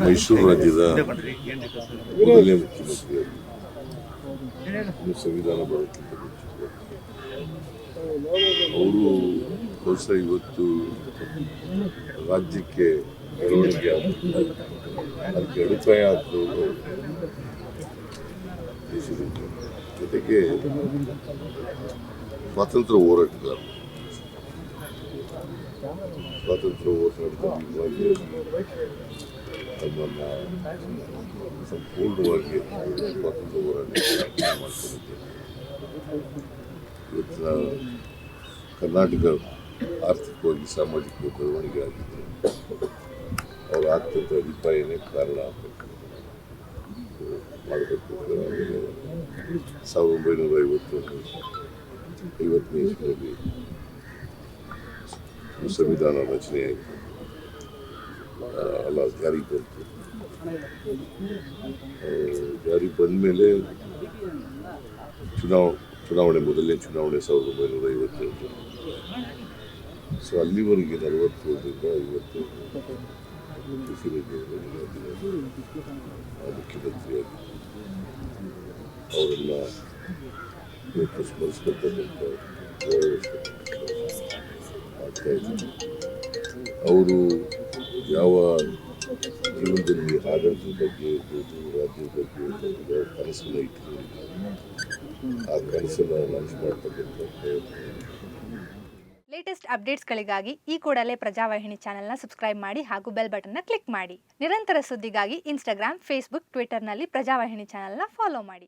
ಮೈಸೂರು ರಾಜ್ಯದ ಮೊದಲನೇ ಮುಖ್ಯಮಂತ್ರಿ ಇನ್ನು ಸಂವಿಧಾನ ಬರೋಕ್ಕಿಂತ ಅವರು ಹೊಸ ಇವತ್ತು ರಾಜ್ಯಕ್ಕೆ ಬೆಳವಣಿಗೆ ಆಗ್ತದೆ ಅದಕ್ಕೆ ಅಡಿಪಾಯ ಆಗ್ತದೆ. ಜೊತೆಗೆ ಸ್ವಾತಂತ್ರ್ಯ ಹೋರಾಟಗಾರರು ಸ್ವಾತಂತ್ರ್ಯ ಹೋರಾಟದಲ್ಲಿ ತಮ್ಮನ್ನು ಸಂಪೂರ್ಣವಾಗಿ ಸ್ವಾತಂತ್ರ್ಯ ಹೋರಾಟ ಮಾಡ್ಕೊಂಡಿದ್ದೇನೆ ಇವತ್ತಿನ ಕರ್ನಾಟಕ ಆರ್ಥಿಕವಾಗಿ ಸಾಮಾಜಿಕ ಬೆಳವಣಿಗೆ ಆಗಿದೆ ಅವ್ರು ಆಗ್ತಂತ ಅಭಿಪ್ರಾಯನೇ ಕಾರಣ ಮಾಡಬೇಕು ಸಾವಿರದ ಒಂಬೈನೂರ ಐವತ್ತು ಐವತ್ತನೇ ಸಂವಿಧಾನ ರಚನೆ ಆಯಿತು ಆ, ಅಲ್ಲ ಜಾರಿಗೆ ಬಂತು ಆ, ಜಾರಿಗೆ ಬಂದ ಮೇಲೆ ಚುನಾವ ಚುನಾವಣೆ ಮೊದಲನೇ ಚುನಾವಣೆ ಸಾವಿರದ ಒಂಬೈನೂರ ಐವತ್ತೆಂಟು ಸೊ ಅಲ್ಲಿವರೆಗೆ ನಲವತ್ತೇಳರಿಂದ ಐವತ್ತು ಕೃಷಿ ಮುಖ್ಯಮಂತ್ರಿಯಾಗಿ ಅವರನ್ನು ಇವತ್ತು ಸ್ಮರಿಸ್ಕೊಳ್ತಕ್ಕಂಥ ಆಗ್ತಾ ಅವರು ಯಾವ ಜೀವನದಲ್ಲಿ ಆಡಳಿತದ ಬಗ್ಗೆ ಇರ್ಬೋದು ರಾಜ್ಯದ ಬಗ್ಗೆ ಇರ್ಬೋದು, ಕನಸನ್ನ ಇಟ್ಕೊಂಡಿದ್ದಾರೆ ಆ ಕನಸನ್ನು ಲಾಂಚ್ ಮಾಡ್ತಕ್ಕಂಥ ಪ್ರಯತ್ನ. ಲೇಟೆಸ್ಟ್ ಅಪ್ಡೇಟ್ಸ್ಗಳಿಗಾಗಿ ಈ ಕೂಡಲೇ ಪ್ರಜಾವಾಹಿನಿ ಚಾನೆಲ್ನ ಸಬ್ಸ್ಕ್ರೈಬ್ ಮಾಡಿ ಹಾಗೂ ಬೆಲ್ ಬಟನ್ನ ಕ್ಲಿಕ್ ಮಾಡಿ. ನಿರಂತರ ಸುದ್ದಿಗಾಗಿ ಇನ್ಸ್ಟಾಗ್ರಾಮ್ ಫೇಸ್ಬುಕ್ ಟ್ವಿಟರ್ನಲ್ಲಿ ಪ್ರಜಾವಾಹಿನಿ ಚಾನೆಲ್ನ ಫಾಲೋ ಮಾಡಿ.